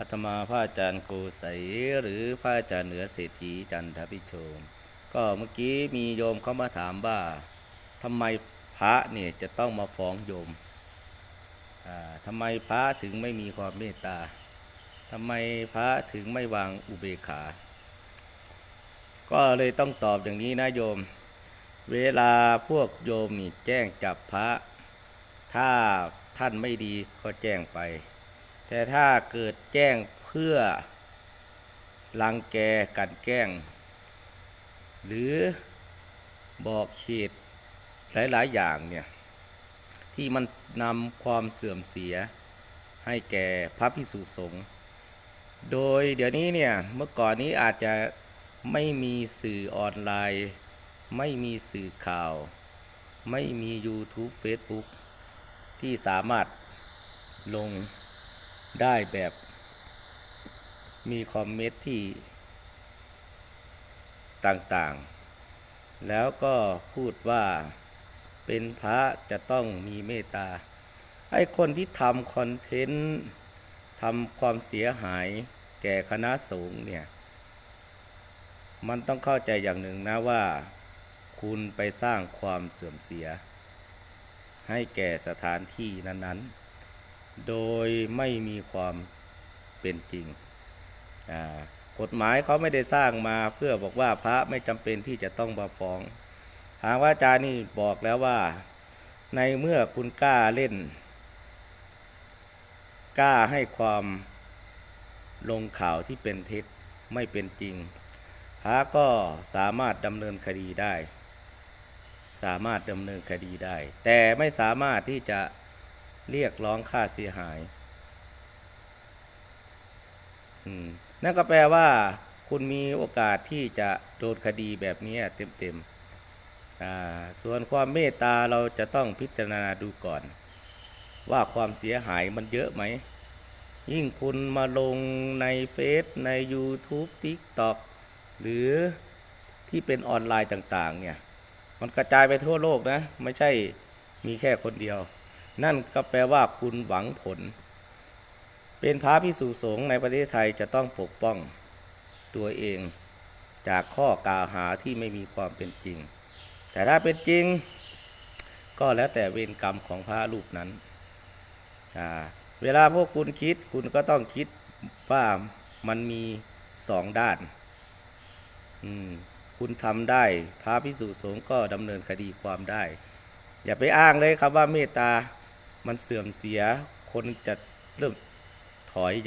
อาตมาพระอาจารย์โกใสยหรือพระอาจารย์เหนือเศรษฐีจันทพิโชมก็เมื่อกี้มีโยมเข้ามาถามว่าทำไมพระเนี่ยจะต้องมาฟ้องโยมอ่าทำไมพระถึงไม่มีความเมตตาทำไมพระถึงไม่วางอุเบกขา ก็เลยต้องตอบอย่างนี้นะโยม เวลาพวกโยมนี่แจ้งจับพระ ถ้าท่านไม่ดีก็แจ้งไป แต่ถ้าเกิดแจ้งเพื่อรังแกกันแกล้ง หรือบอกเหตุหลาย ๆ อย่างเนี่ยที่มันนำความเสื่อมเสียให้แก่พระพิสุสงฆ์โดยเดี๋ยวนี้เนี่ยเมื่อก่อนนี้อาจจะไม่มีสื่อออนไลน์ ไม่มีสื่อข่าว ไม่มี YouTube Facebook ที่สามารถลง ได้แบบมีคอมเมนต์ที่ต่างๆ แล้วก็พูดว่าเป็นพระจะต้องมีเมตตา ไอ้คนที่ทำคอนเทนต์ทำความเสียหายแก่คณะสงฆ์เนี่ย มันต้องเข้าใจอย่างหนึ่งนะว่า คุณไปสร้างความเสื่อมเสีย ให้แก่สถานที่นั้น ๆ โดยไม่มีความเป็นจริง กฎหมายเขาไม่ได้สร้างมาเพื่อบอกว่าพระไม่จำเป็นที่จะต้องมาฟ้อง ทางว่าอาจารย์นี่บอกแล้วว่า ในเมื่อคุณกล้าเล่น กล้าให้ความลงข่าวที่เป็นเท็จไม่เป็นจริง พระก็สามารถดำเนินคดีได้ สามารถดำเนินคดีได้ แต่ไม่สามารถที่จะ เรียกร้องค่าเสียหาย นั่นก็แปลว่า คุณมีโอกาสที่จะโดนคดีแบบนี้เต็มๆ ส่วนความเมตตาเราจะต้องพิจารณาดูก่อน ว่าความเสียหายมันเยอะไหม ยิ่งคุณมาลงในเฟซใน YouTube TikTok หรือที่เป็นออนไลน์ต่าง ๆ เนี่ย มันกระจายไปทั่วโลกนะ ไม่ใช่มีแค่คนเดียว นั่นก็แปลว่าคุณหวังผล เป็นพระพิสุสงฆ์ในประเทศไทยจะต้องปกป้องตัวเองจากข้อกล่าวหาที่ไม่มีความเป็นจริง แต่ถ้าเป็นจริง ก็แล้วแต่เวรกรรมของพระรูปนั้น เวลาพวกคุณคิดคุณก็ต้องคิดว่ามันมีสองด้าน คุณทำได้ พระพิสุสงฆ์ก็ดำเนินคดีความได้ อย่าไปอ้างเลยครับว่าเมตตา มันเสื่อมเสียคนจะเริ่มถอยเยอะ